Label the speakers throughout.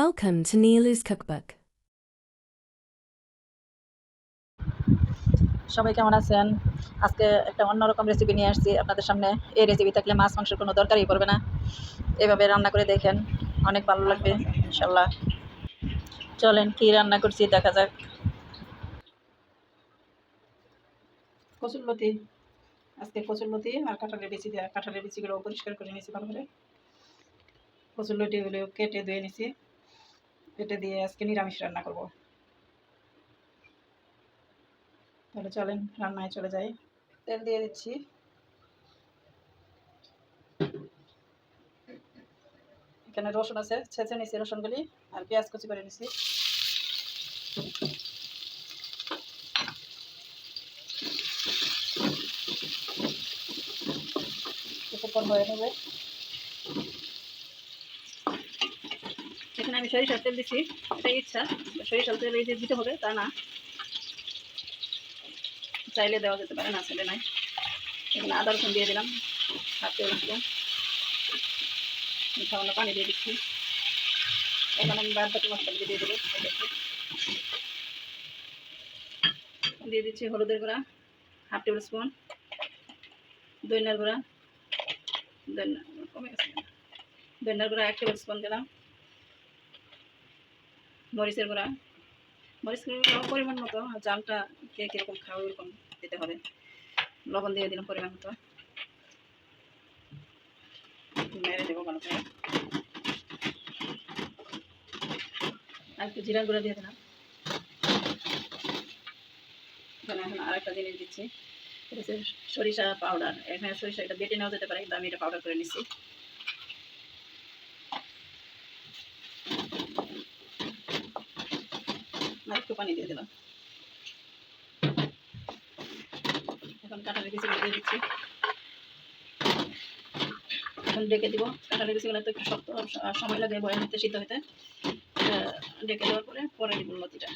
Speaker 1: Welcome to Nilu's Cookbook.
Speaker 2: সবাই কেমন আছেন? আজকে একটা অন্যরকম রেসিপি নিয়ে আসছি আপনাদের সামনে। এই রেসিপি থাকলে মাছ মাংসের কোনো দরকারই পড়বে না। এভাবে রান্না করে দেখেন অনেক ভালো লাগবে ইনশাল্লাহ চলেন কি রান্না করছি দেখা যাক। কচুরলতি। আজকে কচুরলতি আর কাঁঠালের বিচি দেওয়া কাঁঠালের বিচিগুলো পরিষ্কার করে নিয়েছি ভালো করে। কচুরলতিগুলো কেটে ধুয়ে নিছি। কেটে দিয়ে আজকে নিরামিষ রান্না করব। তাহলে চলেন, রান্নায় চলে যাই। তেল দিয়ে দিচ্ছি। এখানে রসুন আছে, ছেঁচে নিছি রসুনগুলি, আর পেঁয়াজ কুচি করে নিছি হয়ে নেবে এখানে আমি সরিষার তেল দিচ্ছি এটাই ইচ্ছা সরিষার তেল এই যে দিতে হবে, তা না। চাইলে দেওয়া যেতে পারে, না চাইলে নাই। এখানে আদা, রসুন দিয়ে দিলাম টেবিল স্পুন সামান্য পানি দিয়ে দিচ্ছি। এখন আমি বাদ বাকি মশলা দিয়ে দেবো দিয়ে দিচ্ছি হলুদের গুঁড়া, হাফ টেবিল স্পুন, দইনার গুঁড়া দইনা কমে গেছে। দইনার গুঁড়া এক টেবিল স্পুন দিলাম। মরিচের গুঁড়া। মরিচের গুঁড়া পরিমাণ মতো, আর জালটা কে কীরকম খাও এরকম দিতে হবে। লবণ দিয়ে দিলাম পরিমাণ মতো। মেরে দেবো ভালো করে। আর একটু জিরা গুঁড়া দিয়ে দিলাম। এখানে এখন আরেকটা জিনিস দিচ্ছি। সরিষা পাউডার। এখানে সরিষা এটা বেটে নেওয়া যেতে পারে, কিন্তু আমি এটা পাউডার করে নিচ্ছি। আর একটু পানি দিয়ে দিলাম। এখন কাঁঠালের বিচিগুলো দিয়ে দিচ্ছি। এখন ডেকে দিব। কাঁঠালের বিচিগুলো তো একটু শক্ত সময় লাগে বয়ে নিতে সিদ্ধ হতে। ডেকে দেওয়ার পরে পরে দিব লতিটা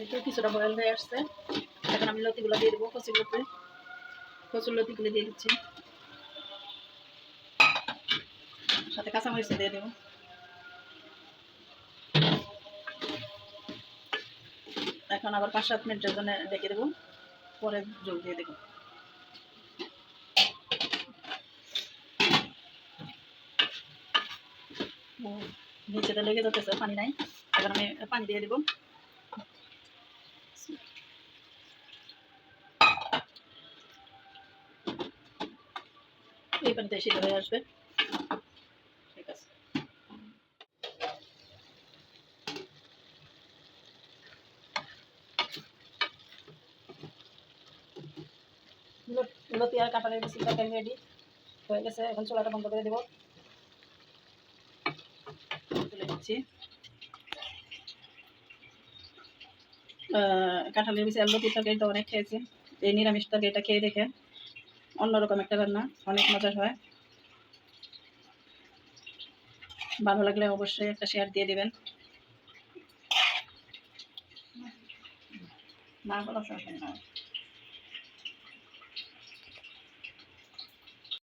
Speaker 2: এই তো কিছুটা বয়েল হয়ে আসছে। এখন আমি লতিগুলো দিয়ে দেবো কচি লতি। কচুর লতিগুলো দিয়ে দিচ্ছি। সাথে কাঁচামরিচ দিয়ে দেবো এখন আবার পাঁচ সাত মিনিটের জন্য ডেকে দেবো পরে জল দিয়ে দেবো নিচেতে লেগে যেতেছে পানি নাই আমি পানি দিয়ে দেবো এই পানিতে হয়ে আসবে ঠিক আছে লতি আর কাঁঠালের বেশি তরকারি রেডি হয়ে গেছে, এখন চুলাটা বন্ধ করে দেবো। তুলে দিচ্ছি কাঁঠালের বেশি লতির তরকারি তো অনেক খেয়েছি। এই নিরামিষ তরকারিটা খেয়ে দেখে অন্যরকম একটা রান্না, অনেক মজার হয়। ভালো লাগলে অবশ্যই একটা শেয়ার দিয়ে দেবেন। না বলা